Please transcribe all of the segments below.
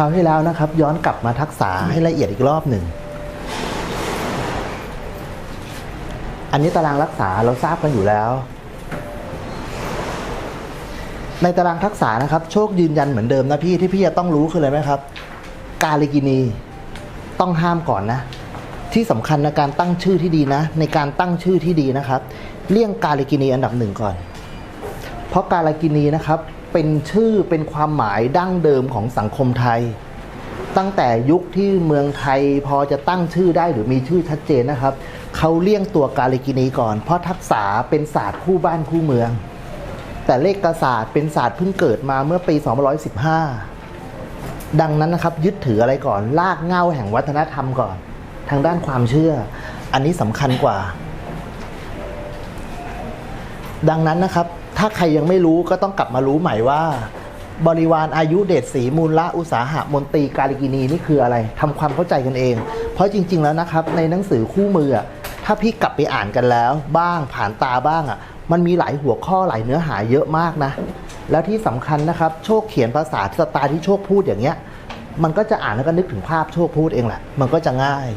ราวที่แล้วนะครับ ย้อนกลับมาทักษะให้ละเอียดอีกรอบหนึ่ง อันนี้ตารางรักษาเราทราบกันอยู่แล้ว ในตารางทักษะนะครับ โชคยืนยันเหมือนเดิมนะพี่ที่พี่จะต้องรู้คืออะไรไหมครับ กาลิกินีต้องห้ามก่อนนะ ที่สำคัญในการตั้งชื่อที่ดีนะ ในการตั้งชื่อที่ดีนะครับ เลี่ยงกาลิกินีอันดับหนึ่งก่อน เพราะกาลิกินีนะครับ เป็นชื่อเป็นความหมายดั้งเดิมของสังคมไทย ตั้งแต่ยุคที่เมืองไทยพอจะตั้งชื่อได้หรือมีชื่อชัดเจนนะครับเขาเลี่ยงตัวกาลิกินีก่อน เพราะทักษะเป็นศาสตร์คู่บ้านคู่เมือง แต่เลขกศาสตร์เป็นศาสตร์เพิ่งเกิดมาเมื่อปี 215 ดังนั้นนะครับยึดถืออะไรก่อนลากเง้าแห่งวัฒนธรรมก่อน ทางด้านความเชื่อ อันนี้สำคัญกว่า ดังนั้นนะครับ ถ้าใครยังไม่รู้ก็ต้องกลับมารู้ใหม่ว่า บริวารอายุเดชศรีมูลละอุตสาหะมนตรีกาลิกินีนี่คืออะไรทำความเข้าใจกันเอง เพราะจริง ๆ แล้วนะครับ ในหนังสือคู่มือ ถ้าพี่กลับไปอ่านกันแล้ว บ้างผ่านตาบ้างอะมันมีหลายหัวข้อหลายเนื้อหาเยอะมากนะ แล้วที่สำคัญนะครับ โชคเขียนภาษาสไตล์ที่โชคพูดอย่างเงี้ย มันก็จะอ่านแล้วก็นึกถึงภาพโชคพูดเองแหละ มันก็จะง่าย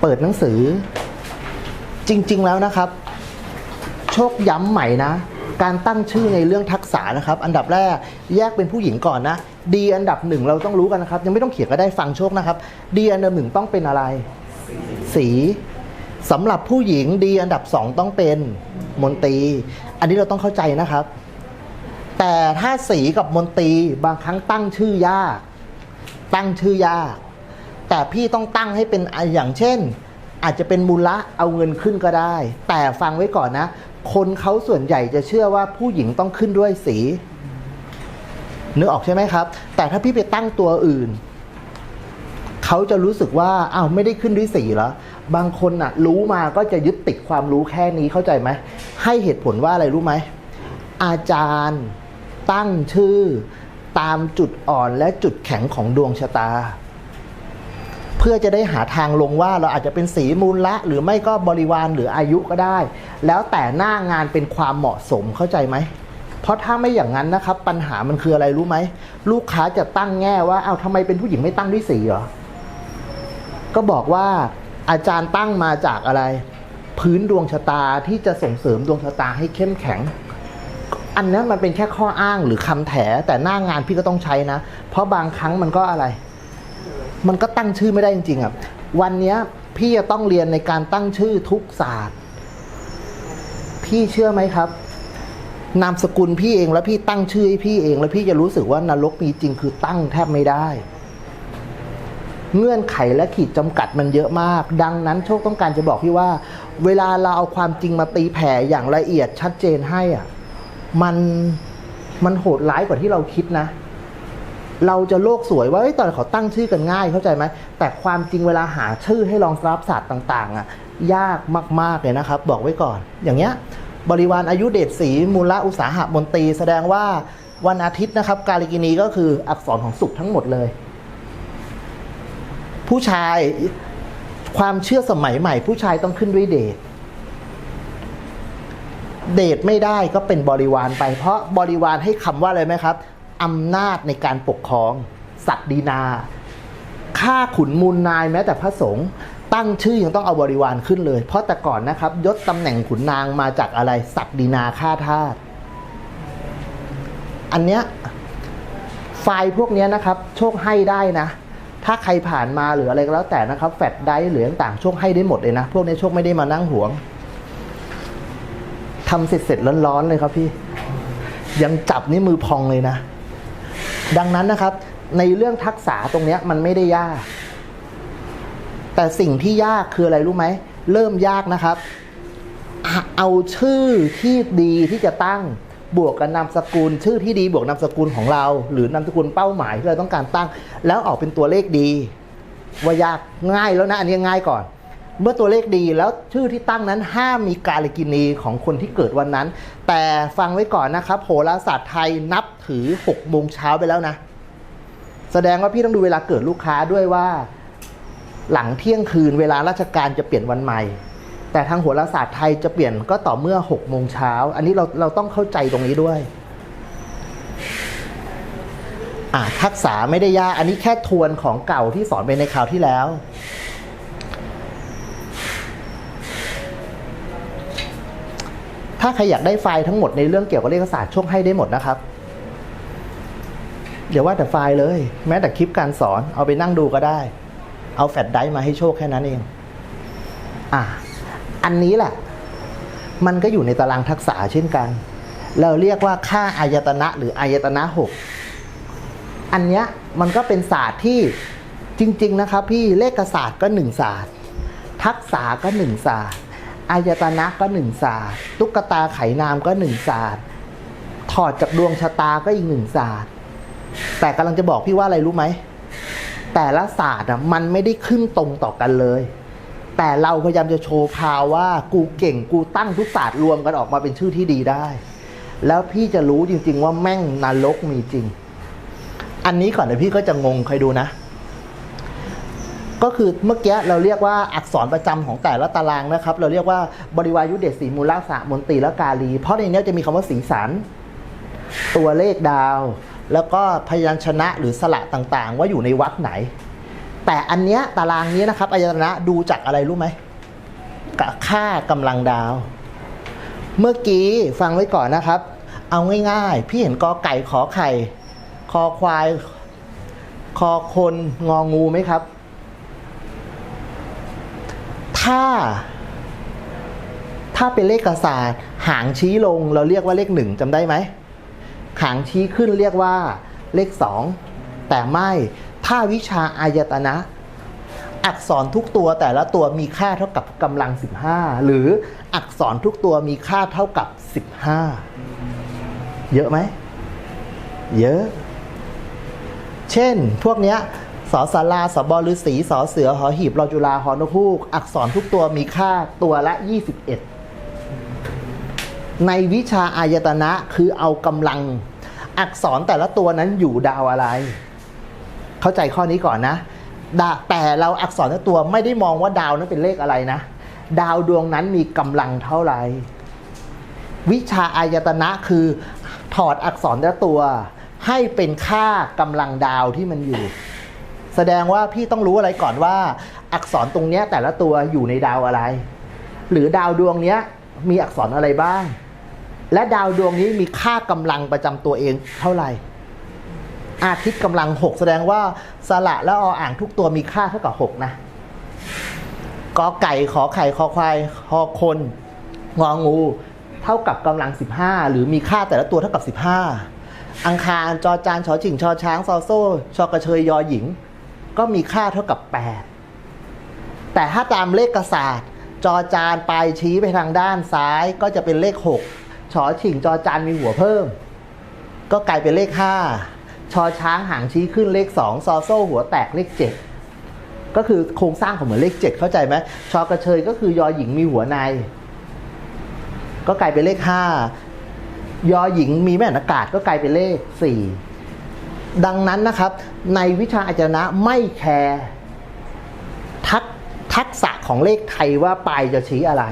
เปิดหนังสือ จริง ๆ แล้วนะครับ โชคย้ำใหม่นะ การตั้งชื่อในเรื่องทักษะนะครับ อันดับแรกแยกเป็นผู้หญิงก่อนนะ ดีอันดับหนึ่งเราต้องรู้กันนะครับ ยังไม่ต้องเขียนก็ได้ฟังโชคนะครับ ดีอันดับหนึ่งต้องเป็นอะไร สีสำหรับผู้หญิงดีอันดับสองต้องเป็นมนตรี อันนี้เราต้องเข้าใจนะครับ แต่ถ้าสีกับมนตรีบางครั้งตั้งชื่อยาก ตั้งชื่อยาก แต่พี่ต้องตั้งให้เป็นอะอย่างเช่น อาจจะเป็นมูลละเอาเงินขึ้นก็ได้ แต่ฟังไว้ก่อนนะ คนเขาส่วนใหญ่จะเชื่อว่าผู้หญิงต้องขึ้นด้วยสีนึกออกใช่ไหมครับ แต่ถ้าพี่ไปตั้งตัวอื่น เขาจะรู้สึกว่าอ้าวไม่ได้ขึ้นด้วยสีเหรอบางคนน่ะ รู้มาก็จะยึดติดความรู้แค่นี้เข้าใจไหม ให้เหตุผลว่าอะไรรู้ไหม อาจารย์ตั้งชื่อ ตามจุดอ่อนและจุดแข็งของดวงชะตา เพื่อจะได้หาทางลงว่าเราอาจจะเป็นสีมูลละ หรือไม่ก็บริวารหรืออายุก็ได้ แล้วแต่หน้างานเป็นความเหมาะสมเข้าใจไหมเพราะถ้าไม่อย่างนั้นนะครับปัญหามันคืออะไรรู้ไหมลูกค้าจะตั้งแง่ว่าเอาทำไมเป็นผู้หญิงไม่ตั้งด้วยสีเหรอก็บอกว่าอาจารย์ตั้งมาจากอะไร พื้นดวงชะตาที่จะส่งเสริมดวงชะตาให้เข้มแข็ง อันนั้นมันเป็นแค่ข้ออ้างหรือคำแถแต่หน้างานพี่ก็ต้องใช้นะ เพราะบางครั้งมันก็อะไร มันก็ตั้งชื่อไม่ได้จริงๆอะวันนี้พี่จะต้องเรียนในการตั้งชื่อทุกศาสตร์ พี่เชื่อไหมครับ นามสกุลพี่เองแล้วพี่ตั้งชื่อให้พี่เอง แล้วพี่จะรู้สึกว่านรกมีจริงคือตั้งแทบไม่ได้ เงื่อนไขและขีดจำกัดมันเยอะมาก ดังนั้นโชคต้องการจะบอกพี่ว่า เวลาเราเอาความจริงมาตีแผ่อย่างละเอียดชัดเจนให้อะ มันมันโหดร้ายกว่าที่เราคิดนะ เราจะโลกสวยว่าเอ้ยตอนเขาตั้งชื่อกันง่ายเข้าใจไหม แต่ความจริงเวลาหาชื่อให้รองรับศาสตร์ต่างๆอะยากมากๆเลยนะครับ บอกไว้ก่อน อย่างเงี้ยบริวารอายุเดชศรีมูลอุตสาหะมนตรี แสดงว่าวันอาทิตย์นะครับ กาลิกินีก็คืออักษรของสุขทั้งหมดเลย ผู้ชายความเชื่อสมัยใหม่ ผู้ชายต้องขึ้นด้วยเดชเดทไม่ได้ก็เป็นบริวารไปเพราะบริวารให้คำว่าอะไรไหมครับ อำนาจในการปกครอง ศักดินาข้าขุนมูลนายแม้แต่พระสงฆ์ตั้งชื่อยังต้องเอาบริวารขึ้นเลย เพราะแต่ก่อนนะครับ ยศตำแหน่งขุนนางมาจากอะไร ศักดินาข้าทาสอันเนี้ยไฟล์พวกเนี้ยนะครับ โชคให้ได้นะ ถ้าใครผ่านมาหรืออะไรก็แล้วแต่นะครับ แฟดได้หรือต่างๆโชคให้ได้หมดเลยนะ พวกนี้โชคไม่ได้มานั่งหวงทำเสร็จเสร็จๆร้อนๆเลยครับพี่ ยังจับนี่มือพองเลยนะ ดังนั้นนะครับ ในเรื่องทักษะตรงนี้มันไม่ได้ยาก แต่สิ่งที่ยากคืออะไรรู้ไหม เริ่มยากนะครับ เอาชื่อที่ดีที่จะตั้งบวกกับนามสกุล ชื่อที่ดีบวกนามสกุลของเรา หรือนามสกุลเป้าหมายที่เราต้องการตั้ง แล้วออกเป็นตัวเลขดี ว่ายากง่ายแล้วนะ อันนี้ง่ายก่อน เมื่อตัวเลขดีแล้วชื่อที่ตั้งนั้นห้ามมีกาลกินีของคนที่เกิดวันนั้น แต่ฟังไว้ก่อนนะครับโหราศาสตร์ไทยนับถือ6โมงเช้าไปแล้วนะ แสดงว่าพี่ต้องดูเวลาเกิดลูกค้าด้วยว่า หลังเที่ยงคืนเวลาราชการจะเปลี่ยนวันใหม่ แต่ทางโหราศาสตร์ไทยจะเปลี่ยนก็ต่อเมื่อ6โมงเช้าอันนี้เราเราต้องเข้าใจตรงนี้ด้วยอะทักษะไม่ได้ยากอันนี้แค่ทวนของเก่าที่สอนไปในคราวที่แล้ว ถ้าใครอยากได้ไฟล์ทั้งหมดในเรื่องเกี่ยวกับเลขศาสตร์ช่วงให้ได้หมดนะครับเดี๋ยวว่าแต่ไฟล์เลย แม้แต่คลิปการสอนเอาไปนั่งดูก็ได้ เอาแฟลชไดร์มาให้โชคแค่นั้นเอง อะ อันนี้แหละ มันก็อยู่ในตารางทักษะเช่นกัน เราเรียกว่าค่าอายตนะหรืออายตนะหกอันเนี้ยมันก็เป็นศาสตร์ที่จริง ๆ นะครับ พี่เลขศาสตร์ก็หนึ่งศาสตร์ ทักษะก็หนึ่งศาสตร์ อายตนะก็หนึ่งศาสตร์ตุ๊กตาไขนามก็หนึ่งศาสตร์ถอดจากดวงชะตาก็อีกหนึ่งศาสตร์ แต่กำลังจะบอกพี่ว่าอะไรรู้ไหม แต่ละศาสตร์อะมันไม่ได้ขึ้นตรงต่อกันเลย แต่เราพยายามจะโชว์พาวว่ากูเก่งกูตั้งทุกศาสตร์รวมกันออกมาเป็นชื่อที่ดีได้ แล้วพี่จะรู้จริง ๆ ว่าแม่งนรกมีจริง อันนี้ก่อนเดี๋ยวพี่ก็จะงงใครดูนะ ก็คือเมื่อกี้เราเรียกว่าอักษรประจำของแต่ละตารางนะครับ เราเรียกว่าบริวายุเดชสีมูลาสะมนตรีและกาลี เพราะในนี้จะมีคำว่าสีสัน ตัวเลขดาว แล้วก็พยัญชนะหรือสระต่างๆ ว่าอยู่ในวรรคไหน แต่อันเนี้ยตารางนี้นะครับอายตนะดูจากอะไรรู้ไหมกับค่ากำลังดาว เมื่อกี้ฟังไว้ก่อนนะครับ เอาง่ายๆ พี่เห็นกอไก่ขอไข่ คอควาย คอคนงองูไหมครับ ถ้า ถ้าเป็นเลขกษาสตร์หางชี้ลงเราเรียกว่าเลขหนึ่งจำได้ไหมหางชี้ขึ้นเรียกว่าเลขสองแต่ไม่ถ้าวิชาอายตนะ อักษรทุกตัวแต่ละตัวมีค่าเท่ากับกำลัง 15 หรืออักษรทุกตัวมีค่าเท่ากับ 15 เยอะไหม เยอะ เช่นพวกเนี้ย สอสาราสบฤษีสอเสือหอหีบรอจุฬาหอนกฮูก อักษรทุกตัวมีค่าตัวละ 21 ในวิชาอายตนะคือเอากำลัง อักษรแต่ละตัวนั้นอยู่ดาวอะไร เข้าใจข้อนี้ก่อนนะ แต่เราอักษรแต่ละตัวไม่ได้มองว่าดาวนั้นเป็นเลขอะไรนะ ดาวดวงนั้นมีกำลังเท่าไหร่ วิชาอายตนะคือถอดอักษรแต่ละตัวให้เป็นค่ากำลังดาวที่มันอยู่ แสดงว่าพี่ต้องรู้อะไรก่อนว่า อักษรตรงเนี้ยแต่ละตัวอยู่ในดาวอะไร หรือดาวดวงเนี้ยมีอักษรอะไรบ้าง และดาวดวงนี้มีค่ากำลังประจำตัวเองเท่าไหร่ อาทิตย์กำลังหกแสดงว่าสระและออ่างทุกตัวมีค่าเท่ากับหกนะกอไก่ขอไข่คอควายคอคนงองู เท่ากับกำลัง 15 หรือมีค่าแต่ละตัวเท่ากับ 15 อังคารจอจานชอชิงชอช้างซอโซ่ชอกระเชยยอหญิง ก็มีค่าเท่ากับ 8 แต่ถ้าตามเลขกษาสตร์ จอจานปลายชี้ไปทางด้านซ้ายก็จะเป็นเลข 6 ชอชิงจอจานมีหัวเพิ่ม ก็กลายเป็นเลข 5 ชอช้างหางชี้ขึ้นเลข 2 ซอโซ่หัวแตกเลข 7 ก็คือโครงสร้างของเหมือนเลข 7 เข้าใจไหมชอกระเชยก็คือยอหญิงมีหัวใน ก็กลายเป็นเลข 5 ยอหญิงมีแม่นอากาศก็กลายเป็นเลข 4 ดังนั้นนะครับ ในวิชาอาจารณะไม่แคร์ทักทักษะของเลขไทยว่าปลายจะชี้อะไร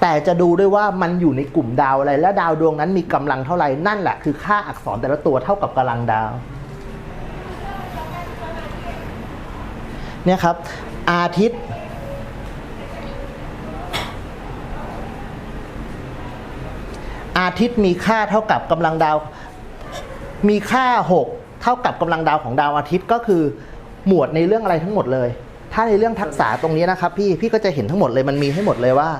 แต่จะดูด้วยว่ามันอยู่ในกลุ่มดาวอะไร และดาวดวงนั้นมีกำลังเท่าไหร่นั่นแหละคือค่าอักษรแต่ละตัวเท่ากับกำลังดาวเนี่ยครับ อาทิตย์อาทิตย์มีค่าเท่ากับกำลังดาว มีค่า 6 เท่ากับกำลังดาวของดาวอาทิตย์ก็คือหมวดในเรื่องอะไรทั้งหมดเลย ถ้าในเรื่องทักษะตรงนี้นะครับพี่พี่ก็จะเห็นทั้งหมดเลยมันมีให้หมดเลยว่า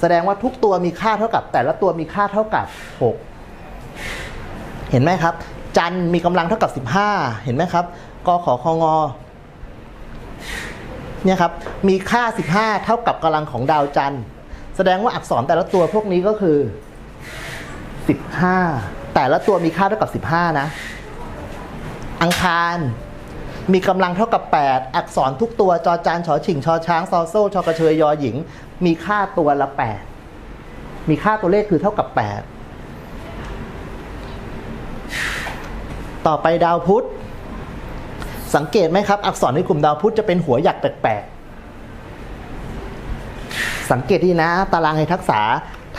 แสดงว่าทุกตัวมีค่าเท่ากับ แต่ละตัวมีค่าเท่ากับ 6 เห็นไหมครับ จันมีกำลังเท่ากับ 15 เห็นไหมครับกขอคงเนี่ยครับมีค่า 15 เท่ากับกำลังของดาวจันทร์ แสดงว่าอักษรแต่ละตัวพวกนี้ก็คือ 15 แต่ละตัวมีค่าเท่ากับ 15 นะ อังคาร มีกำลังเท่ากับ 8 อักษรทุกตัวจอจานชอชิงชอช้างซอโซ่ชอกระเชยยอหญิง มีค่าตัวละ 8 มีค่าตัวเลขคือเท่ากับ 8 ต่อไปดาวพุธสังเกตไหมครับ อักษรในกลุ่มดาวพุธจะเป็นหัวหยักแปลกๆ สังเกตที่นะ ตารางในทักษะ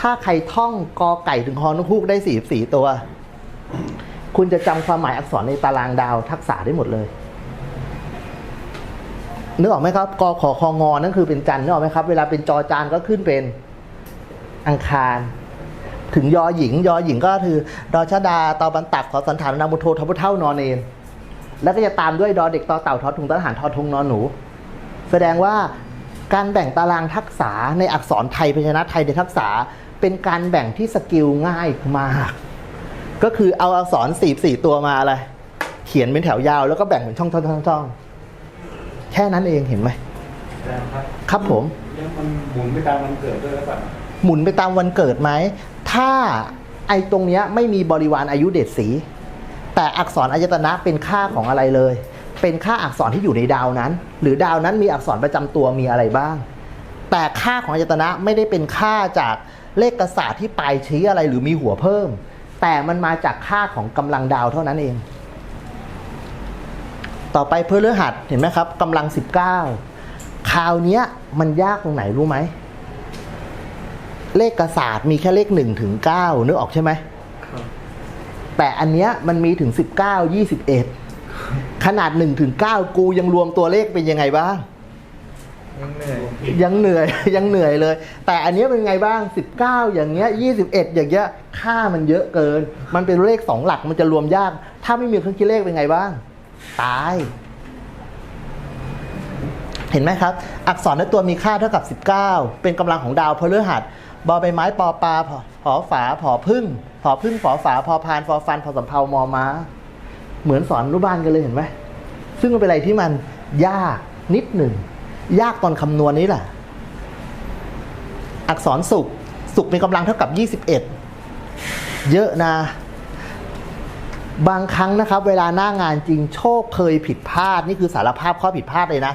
ถ้าใครท่องกอไก่ถึงฮอนกฮูกได้ 44 ตัว คุณจะจำความหมายอักษรในตารางดาวทักษะได้หมดเลยนึกออกไหมครับกขอคองอนั่นคือเป็นจันทร์นึกออกไหมครับ เวลาเป็นจอจานก็ขึ้นเป็นอังคาร ถึงยอหญิง ยอหญิงก็คือดอชดาตอบันตักขอสันฐานนามุโททพุเท่านอนเนนแล้วก็จะตามด้วยดอเด็กตอเต่าทอถุงทหารทอทงนอนหนู แสดงว่าการแบ่งตารางทักษะในอักษรไทยพยัญชนะไทยในทักษะเป็นการแบ่งที่สกิลง่ายมาก ก็คือเอาอักษรสี่สี่ตัวมาอะไร เขียนเป็นแถวยาวแล้วก็แบ่งเป็นช่องช่องช่องช่องแค่นั้นเองเห็นไหมแต่ครับครับผมแล้วมันหมุนไปตามวันเกิดด้วยหรือเปล่าหมุนไปตามวันเกิดไหม ถ้าไอ้ตรงเนี้ยไม่มีบริวารอายุเดชสี แต่อักษรอายตนะเป็นค่าของอะไรเลย เป็นค่าอักษรที่อยู่ในดาวนั้น หรือดาวนั้นมีอักษรประจำตัวมีอะไรบ้าง แต่ค่าของอายตนะไม่ได้เป็นค่าจากเลขกษาที่ปลายชี้อะไรหรือมีหัวเพิ่ม แต่มันมาจากค่าของกำลังดาวเท่านั้นเอง ต่อไปพฤหัสเห็นไหมครับกำลัง 19 คราวเนี้ยมันยากตรงไหนรู้ไหม เลขกษาดมีแค่เลขหนึ่งถึงเก้านึกออกใช่ไหม แต่อันเนี้ยมันมีถึง 19 21 ขนาด1ถึง9กูยังรวมตัวเลขเป็นยังไงบ้าง ยังเหนื่อย ยังเหนื่อย ยังเหนื่อยเลย แต่อันนี้เป็นไงบ้าง 19 อย่างเงี้ย 21 อย่างเงี้ย ค่ามันเยอะเกิน มันเป็นเลขสองหลักมันจะรวมยาก ถ้าไม่มีเครื่องคิดเลขเป็นไงบ้าง ตาย เห็นไหมครับ อักษรในตัวมีค่าเท่ากับ 19 เป็นกำลังของดาวพฤหัสบอใบไม้ปอปลาผอฝาผอพึ่งผอพึ่งผอฝาพอพานฟอฟันผอสำเภามอม้า เหมือนสอนอนุบาลกันเลยเห็นไหมซึ่งมันเป็นอะไรที่มันยากนิดหนึ่ง ยากตอนคำนวณนี้แหละ อักษรสุขสุขมีกำลังเท่ากับ 21 เยอะนะ บางครั้งนะครับ เวลาหน้างานจริงโชคเคยผิดพลาด นี่คือสารภาพข้อผิดพลาดเลยนะ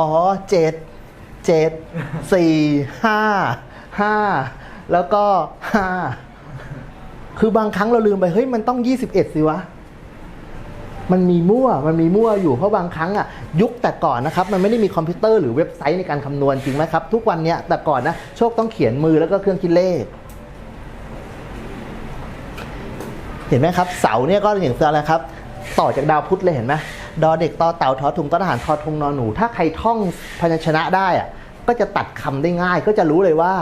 อ๋อเจ็ดเจ็ดสี่ห้าห้าแล้วก็ห้าคือบางครั้งเราลืมไป เฮ้ย มันต้อง 21 สิวะ มันมีมั่ว มันมีมั่วอยู่เพราะบางครั้งอะยุคแต่ก่อนนะครับมันไม่ได้มีคอมพิวเตอร์หรือเว็บไซต์ในการคำนวณจริงไหมครับ ทุกวันเนี้ยแต่ก่อนนะโชคต้องเขียนมือแล้วก็เครื่องคิดเลข เห็นไหมครับ เสาเนี่ยก็อย่างเดียวแล้ครับ ต่อจากดาวพุธเลยเห็นไหมดอเด็กต่อเต่าทอถุงต้อทหารทอทงนอนหนู ถ้าใครท่องพยัญชนะได้อะก็จะตัดคำได้ง่าย ก็จะรู้เลยว่า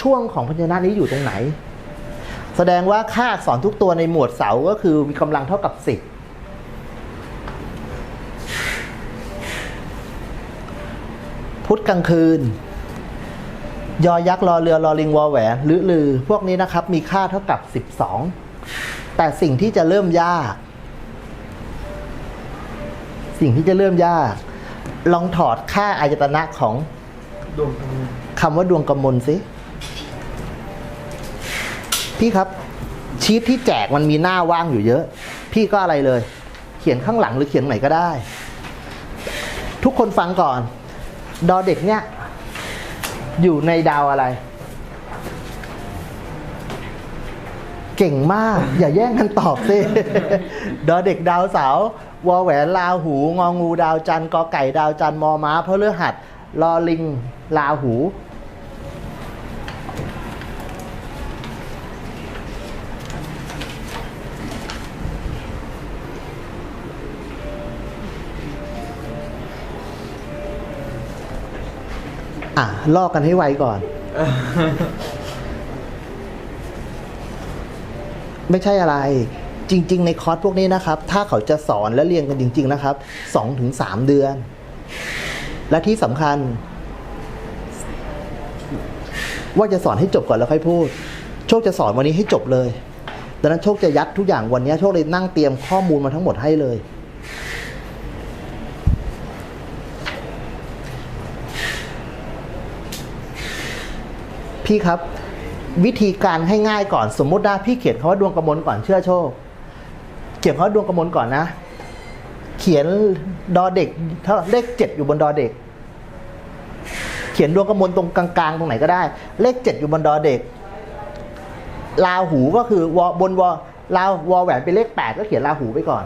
ช่วงของพยัญชนะนี้อยู่ตรงไหน แสดงว่าค่าอักษรทุกตัวในหมวดเสาก็คือมีกำลังเท่ากับสิบ พุธกลางคืน ยอยักษ์รอเรือรอลิงวอแหวนหรือลือ พวกนี้นะครับ มีค่าเท่ากับ 12 แต่สิ่งที่จะเริ่มยาก สิ่งที่จะเริ่มยาก ลองถอดค่าอายตนะของดวงคำว่าดวงกำมลสิพี่ครับชีตที่แจกมันมีหน้าว่างอยู่เยอะ พี่ก็อะไรเลย เขียนข้างหลังหรือเขียนไหนก็ได้ ทุกคนฟังก่อน ดอเด็กเนี่ย อยู่ในดาวอะไร เก่งมาก อย่าแย่งกันตอบสิดอเด็กดาวเสาวอแหวนลาหูงองูดาวจันกอไก่ดาวจันมอม้าพระเลือหัดลอลิงลาหู อะลอกกันให้ไวก่อน ไม่ใช่อะไร จริง ๆ ในคอร์สพวกนี้นะครับ ถ้าเขาจะสอนและเรียนกันจริง ๆ นะครับสองถึงสามเดือน และที่สำคัญ ว่าจะสอนให้จบก่อนแล้วค่อยพูด โชคจะสอนวันนี้ให้จบเลยดังนั้นโชคจะยัดทุกอย่างวันนี้โชคเลยนั่งเตรียมข้อมูลมาทั้งหมดให้เลย พี่ครับ วิธีการให้ง่ายก่อนสมมุติว่าพี่เขียนคำว่าดวงกระมวลก่อนเชื่อโชค เขียนคำว่าดวงกระมวลก่อนนะ เขียนดอเด็กเท่าเลขเจ็ดอยู่บนดอเด็ก เขียนดวงกระมวลตรงกลางๆ ตรงไหนก็ได้ เลขเจ็ดอยู่บนดอเด็กลาหูก็คือวอบนวอลาววอแหวนเป็นเลขแปดก็เขียนลาหูไปก่อน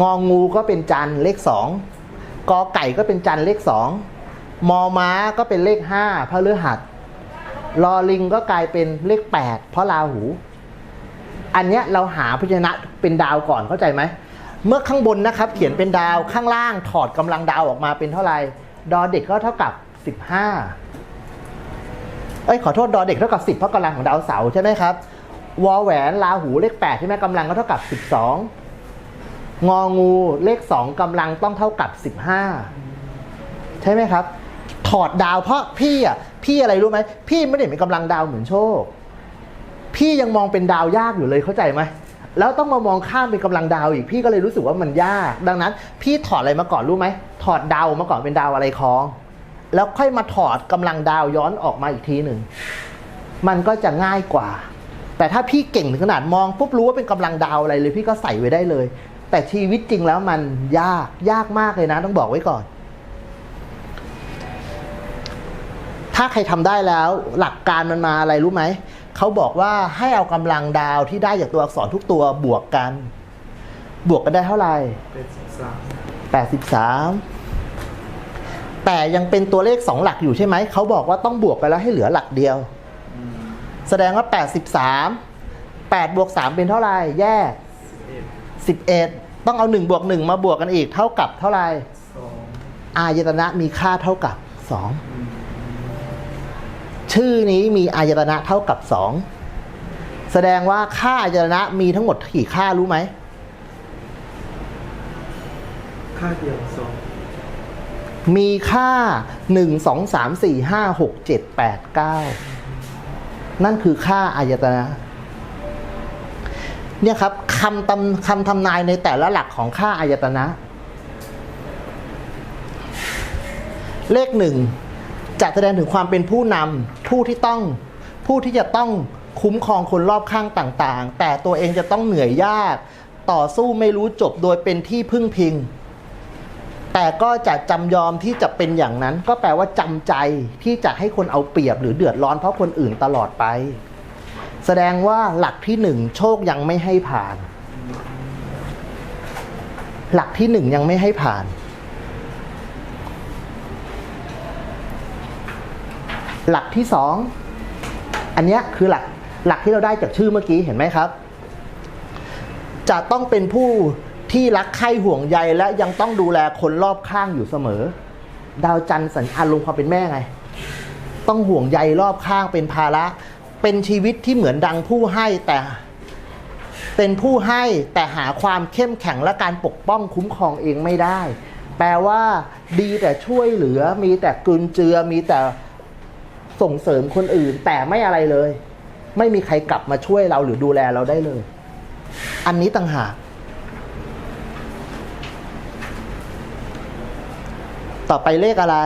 งองูก็เป็นจันเลขสองกอไก่ก็เป็นจันเลขสองมอม้าก็เป็นเลขห้าพระฤหัส ลอลิงก็กลายเป็นเลขแปดเพราะลาหู อันเนี้ยเราหาพยัญชนะเป็นดาวก่อนเข้าใจไหม เมื่อข้างบนนะครับ เขียนเป็นดาวข้างล่างถอดกำลังดาวออกมาเป็นเท่าไหร่ดอเด็กก็เท่ากับ 15เอ้ยขอโทษดอเด็กเท่ากับ 10 เพราะกำลังของดาวเสาร์ใช่ไหมครับวอแหวนลาหูเลข 8 ใช่ไหมกำลังก็เท่ากับ 12 งองูเลข 2กำลังต้องเท่ากับ 15 ใช่ไหมครับ ถอดดาวเพราะพี่อะพี่อะไรรู้ไหมพี่ไม่ได้เป็นกำลังดาวเหมือนโชค พี่ยังมองเป็นดาวยากอยู่เลยเข้าใจไหมแล้วต้องมามองข้ามเป็นกำลังดาวอีกพี่ก็เลยรู้สึกว่ามันยาก ดังนั้น พี่ถอดอะไรมาก่อนรู้ไหมถอดดาวมาก่อนเป็นดาวอะไรคล้อง แล้วค่อยมาถอดกำลังดาวย้อนออกมาอีกทีหนึ่งมันก็จะง่ายกว่า แต่ถ้าพี่เก่งถึงขนาดมองปุ๊บรู้ว่าเป็นกำลังดาวอะไรเลย พี่ก็ใส่ไว้ได้เลย แต่ชีวิตจริงแล้วมันยากยากมากเลยนะ ต้องบอกไว้ก่อน ถ้าใครทำได้แล้วหลักการมันมาอะไรรู้ไหม เขาบอกว่าให้เอากำลังดาวที่ได้จากตัวอักษรทุกตัวบวกกัน บวกกันได้เท่าไหร่เป็นสิบสาม83แต่ยังเป็นตัวเลข2หลักอยู่ใช่ไหม เขาบอกว่าต้องบวกกันแล้วให้เหลือหลักเดียว แสดงว่า83 8บวก3เป็นเท่าไหร่ แยกสิบเอ็ด11ต้องเอา1บวก1มาบวกกันอีกเท่ากับเท่าไหร่สองอายตนะมีค่าเท่ากับ2อืม ชื่อนี้มีอายตนะเท่ากับ 2 แสดงว่าค่าอายตนะมีทั้งหมดกี่ค่ารู้ไหม ค่าเดียวสองมีค่า 1 2 3 4 5 6 7 8 9 นั่นคือค่าอายตนะ เนี่ยครับคำตำคำทำนายในแต่ละหลักของค่าอายตนะ เลขหนึ่ง จะแสดงถึงความเป็นผู้นำผู้ที่ต้องผู้ที่จะต้องคุ้มครองคนรอบข้างต่างๆ แต่ตัวเองจะต้องเหนื่อยยาก ต่อสู้ไม่รู้จบโดยเป็นที่พึ่งพิง แต่ก็จะจำยอมที่จะเป็นอย่างนั้น ก็แปลว่าจำใจที่จะให้คนเอาเปรียบหรือเดือดร้อนเพราะคนอื่นตลอดไป แสดงว่าหลักที่หนึ่งโชคยังไม่ให้ผ่าน หลักที่หนึ่งยังไม่ให้ผ่าน หลักที่สองอันนี้คือหลักหลักที่เราได้จากชื่อเมื่อกี้เห็นไหมครับ จะต้องเป็นผู้ที่รักใคร่ห่วงใยและยังต้องดูแลคนรอบข้างอยู่เสมอ ดาวจันทร์สัญอารมณ์ความเป็นแม่ไง ต้องห่วงใยรอบข้างเป็นภาระ เป็นชีวิตที่เหมือนดังผู้ให้แต่ เป็นผู้ให้แต่หาความเข้มแข็งและการปกป้องคุ้มครองเองไม่ได้ แปลว่า ดีแต่ช่วยเหลือมีแต่กลืนเจือมีแต่ ส่งเสริมคนอื่นแต่ไม่อะไรเลย ไม่มีใครกลับมาช่วยเราหรือดูแลเราได้เลย อันนี้ต่างหากต่อไปเลขอะไร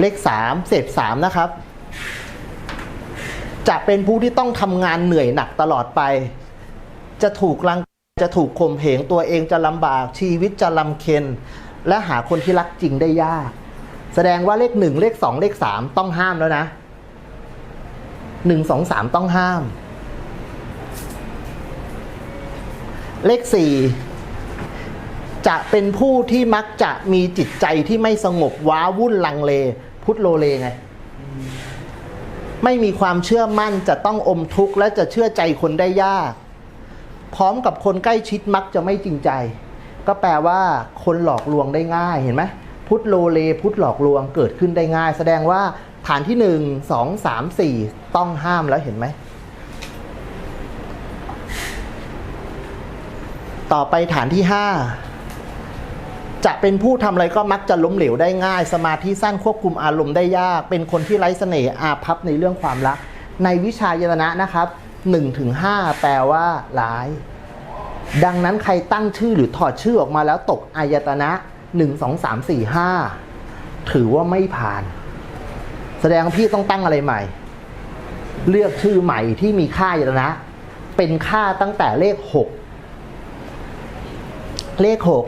เลขสามเศษสามนะครับ จะเป็นผู้ที่ต้องทำงานเหนื่อยหนักตลอดไป จะถูกรังจะถูกข่มเหงตัวเองจะลำบากชีวิตจะลำเค็นและหาคนที่รักจริงได้ยาก แสดงว่าเลขหนึ่งเลขสองเลขสามต้องห้ามแล้วนะหนึ่งสองสามต้องห้าม เลขสี่จะเป็นผู้ที่มักจะมีจิตใจที่ไม่สงบว้าวุ่นลังเล พุทธโลเลไง ไม่มีความเชื่อมั่นจะต้องอมทุกข์และจะเชื่อใจคนได้ยาก พร้อมกับคนใกล้ชิดมักจะไม่จริงใจ ก็แปลว่าคนหลอกลวงได้ง่ายเห็นไหม พุทธโลเลพุทธหลอกลวงเกิดขึ้นได้ง่าย แสดงว่าฐานที่หนึ่งสองสามสี่ต้องห้ามแล้วเห็นไหม ต่อไปฐานที่ห้าจะเป็นผู้ทำอะไรก็มักจะล้มเหลวได้ง่าย สมาธิสั้นควบคุมอารมณ์ได้ยาก เป็นคนที่ไร้เสน่ห์อาภัพในเรื่องความรัก ในวิชายตนะนะครับ1ถึง5แปลว่าร้าย ดังนั้นใครตั้งชื่อหรือถอดชื่อออกมาแล้วตกอายตนะ หนึ่งสองสามสี่ห้าถือว่าไม่ผ่าน แสดงว่าพี่ต้องตั้งอะไรใหม่ เลือกชื่อใหม่ที่มีค่าอายตนะ เป็นค่าตั้งแต่เลขหกเลขหก